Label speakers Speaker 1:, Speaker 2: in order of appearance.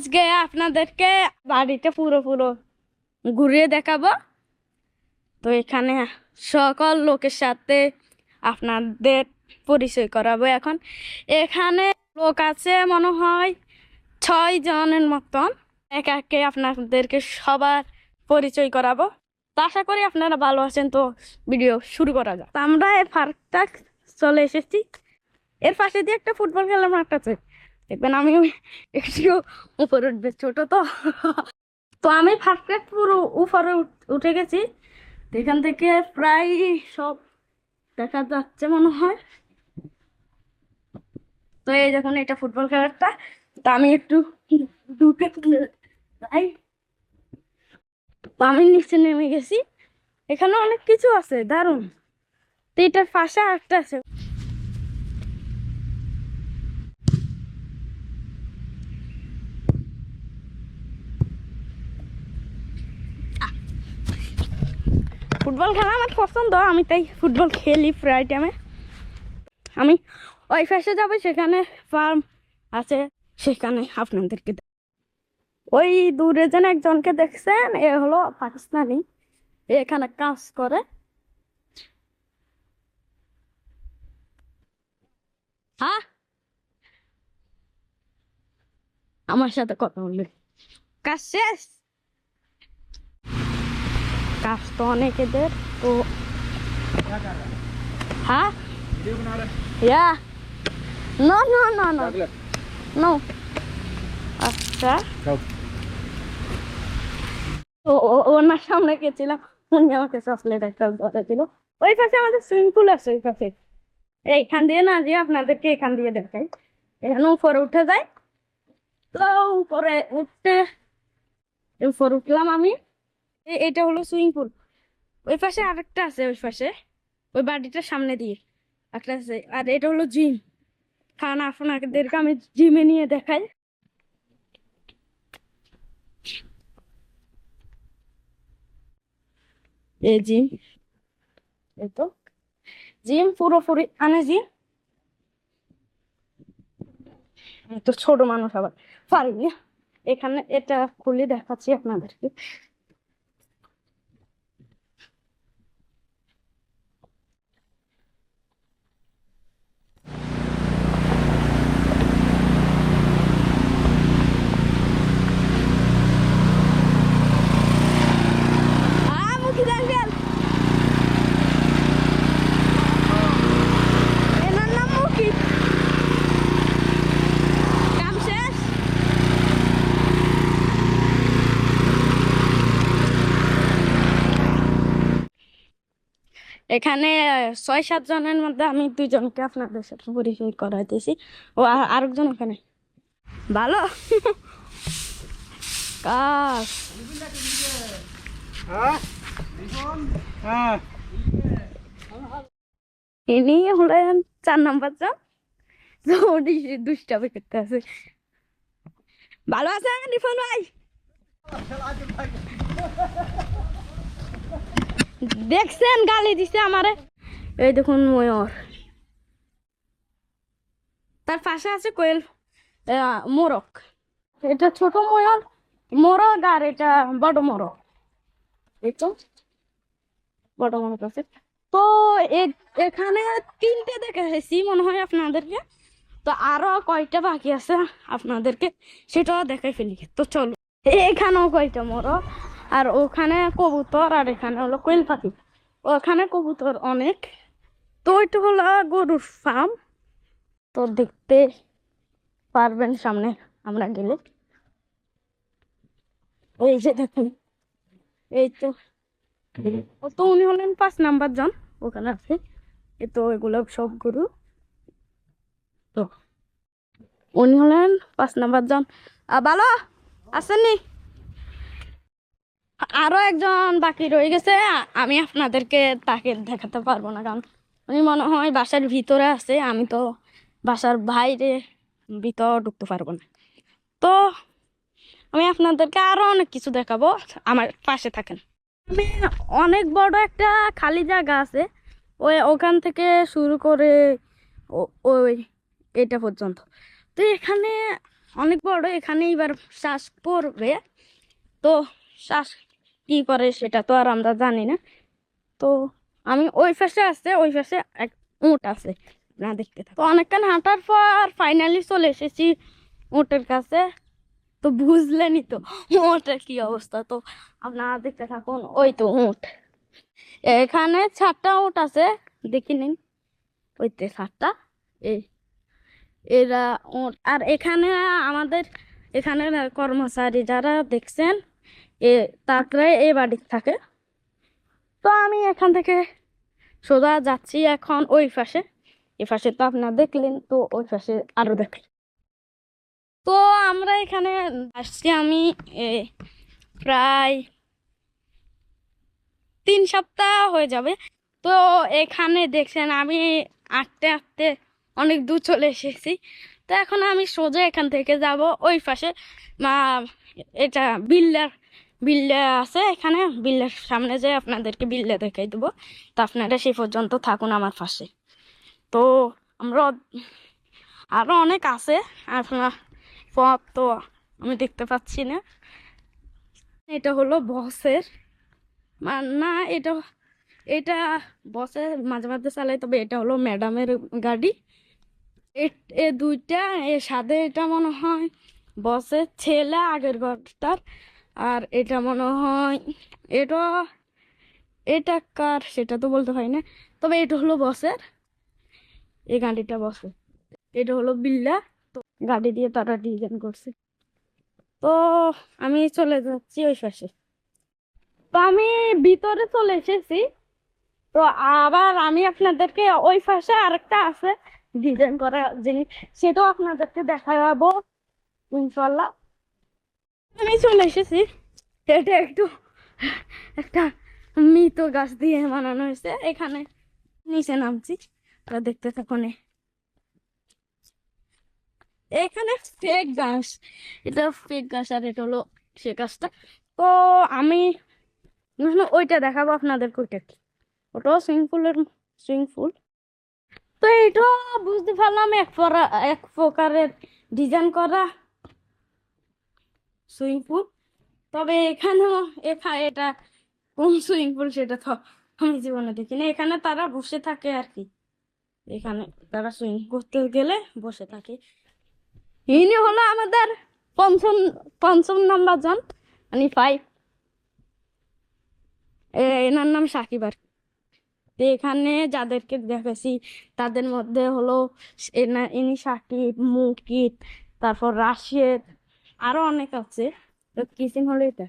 Speaker 1: আজকে আপনাদেরকে বাড়িটা পুরো পুরো ঘুরিয়ে দেখাবো। তো এখানে সকল লোকের সাথে আপনাদের পরিচয় করাবো এখন। এখানে লোক আছে মনে হয় ছয় জনের মতন। এক একে আপনাদেরকে সবার পরিচয় করাবো। তো আশা করি আপনারা ভালো আছেন, তো ভিডিও শুরু করা যাক। আমরা এই পার্কটা চলে এসেছি। এর পাশে দিয়ে একটা ফুটবল খেলার মাঠ আছে। দেখবেন আমি একটু উপরে উঠবে, ছোট তো। তো আমি ফার্স্টে পুরো উপরে উঠ- গেছি। এখান থেকে প্রায় সব দেখা যাচ্ছে মনে হয়। তো এই দেখুন, এটা ফুটবল খেলাটা। তো আমি একটু ঢুকে যাই। আমি নিচে নেমে গেছি। এখানে অনেক কিছু আছে, দারুণ। তো এটার পাশে একটা আছে। ফুটবল খেলা আমার পছন্দ, আমি তাই ফুটবল খেলি প্রায় টাইমে আমি ওই পাশে যাব, সেখানে ফার্ম আছে, সেখানে আপনাদেরকে ওই দূরে যেন একজনকে দেখছেন, এ হলো পাকিস্তানি এখানে কাজ করে। আমার সাথে কথা বলবে। কাজ শেষ? কাজ তো অনেক এদের তো হ্যাঁ? আচ্ছা। সামনে গেছিলাম। উনি আমাকে ওই আমাদের সুইমিং পুল আছে ওই এইখান দিয়ে না যে আপনাদেরকে এখান দিয়ে দেখাই। এখানে উপরে উঠে যায় তো উপরে উঠতে উপর উঠলাম আমি। এটা হলো সুইমিং পুল ওই পাশে আরেকটা আছে, ওই পাশে। ওই বাড়িটার সামনে দিয়ে। একটা আছে। আর এটা হলো জিম কারণ আপনাদেরকে আমি জিমে নিয়ে দেখাই। এই জিম এই তো। জিম পুরোপুরি আনে জিম তো ছোট মানুষ আবার। পারিনি এখানে এটা খুলে দেখাচ্ছি আপনাদেরকে। এখানে ছয় সাত জনের মধ্যে আমি দুজনকে আপনাদের সাথে পরিচয় করাইতেছি। ও আর আরেকজন এখানে। ভালো? কাজ ইনি হলেন চার নাম্বার জন দুষ্টামি করতে আছে। ভালো আছেন রিফান ভাই? দেখছেন, গালি দিছে আমারে। এই দেখুন, ময়ূর। তার পাশে আছে কোয়েল মোরক এটা ছোট ময়ূর, মোরগ আর এটা বড় তো, বড় মোরগ আছে। তো এখানে তিনটে দেখেছি মনে হয় আপনাদেরকে। তো আরও কয়টা বাকি আছে আপনাদেরকে, সেটাও দেখাই ফেলি। তো চলো, এখানেও কয়টা মোরগ? আর ওখানে কবুতর আর এখানে হলো কোয়েল পাখি। ওখানে কবুতর অনেক। তো ওইটা হলো গরুর ফার্ম তো দেখতে পারবেন সামনে আমরা গেলে। এই যে দেখুন, এই তো। ও তো উনি হলেন পাঁচ নাম্বার জন, ওখানে আছে। এ তো এগুলো সব গরু। তো উনি হলেন পাঁচ নাম্বার জন। ভালো আসেননি? আরও একজন বাকি রয়ে গেছে, আমি আপনাদেরকে তাকে দেখাতে পারব না, কারণ উনি মনে হয় বাসার ভিতরে আছে, আমি তো বাসার বাইরে ভিতর ঢুকতে পারব না। তো আমি আপনাদেরকে আরও অনেক কিছু দেখাবো, আমার পাশে থাকেন। আমি অনেক বড় একটা খালি জায়গা আছে, ওই ওখান থেকে শুরু করে ওই এটা পর্যন্ত। তো এখানে অনেক বড়, এখানে এবার শ্বাস পড়বে। তো শ্বাস কি করে সেটা তো আর আমরা জানি না। তো আমি ওই পাশে আছে, ওই পাশে এক উঁট আছে, না দেখতে থাকো। অনেকক্ষণ হাঁটার পর ফাইনালি চলে এসেছি উঁটের কাছে। তো বুঝলেনই তো উঁটের কি অবস্থা। তো আপনারা দেখতে থাকুন, ওই তো উঁট। এখানে সাতটা উঁট আছে, দেখে নিন। ওইতে সাতটা, এই, এরা উঁট। আর এখানে আমাদের এখানে কর্মচারী যারা দেখছেন এ, তারপরে এ বাড়ির থাকে। তো আমি এখান থেকে সোজা যাচ্ছি এখন ওই পাশে। এ পাশে তো আপনারা দেখলেন, তো ওই পাশে আরও দেখলেন। তো আমরা এখানে আসছি আমি প্রায় তিন সপ্তাহ হয়ে যাবে। তো এখানে দেখছেন আমি আঁকতে আঁকতে অনেক দূর চলে এসেছি। তো এখন আমি সোজা এখান থেকে যাব ওই পাশে। এটা বিল্লার বিল্লা আছে এখানে। বিল্লার সামনে যে আপনাদেরকে বিল্লা দেখাই দেবো। তো আপনারা সেই পর্যন্ত থাকুন আমার পাশে। তো আমরা আরও অনেক আছে। আপনার পথ তো আমি দেখতে পাচ্ছি না। এটা হলো বসের না, এটা এটা বসের মাঝে মাঝে চালাই, তবে এটা হলো ম্যাডামের গাড়ি। এ- দুইটা, এ সাথে এটা মনে হয় বসের ছেলে, আগের ঘরটার। আর এটা মনে হয় এটা এটা কার? সেটা তো বলতে পারি না। তবে এটা হলো বসের। এই গাড়িটা বসে। এটা হলো বিল্লা। তো গাড়ি দিয়ে তারা ডিজাইন করছে। তো আমি চলে যাচ্ছি ওই পাশে। তো আমি ভিতরে চলে এসেছি। তো আবার আমি আপনাদেরকে ওই পাশে আরেকটা আছে। ডিজাইন করা জিনিস। সেটাও আপনাদেরকে দেখাবো। ইনশাল্লাহ আমি চলে এসেছি। এটা একটু একটা মৃত গাছ দিয়ে বানানো হয়েছে। এখানে নিচে নামছি। ওরা দেখতে থাকুন এখানে ফেক গাছ। এটা ফেক গাছ আর এটা হলো সে গাছটা। তো আমি এখন ওইটা দেখাবো আপনাদেরকে ওইটা কি? ওটাও সুইমিং পুলের সুইমিং পুল তো এটা বুঝতে পারলাম এক এক প্রকারের ডিজাইন করা। সুইমিং পুল তবে এখানেও এখা এটা কোন সুইমিং পুল সেটা তো আমি জীবনে দেখিনি। এখানে তারা বসে থাকে আর কি। এখানে তারা সুইমিং করতে গেলে বসে থাকে। ইনি হলো আমাদের পঞ্চম পঞ্চম নাম্বার জন মানে ফাইভ এনার নাম সাকিব আর এখানে যাদেরকে দেখেছি, তাদের মধ্যে হলো ইনি সাকিব মুকিত তারপর রাশিদ আরও অনেক আছে। তো কিসিং হলো এটা।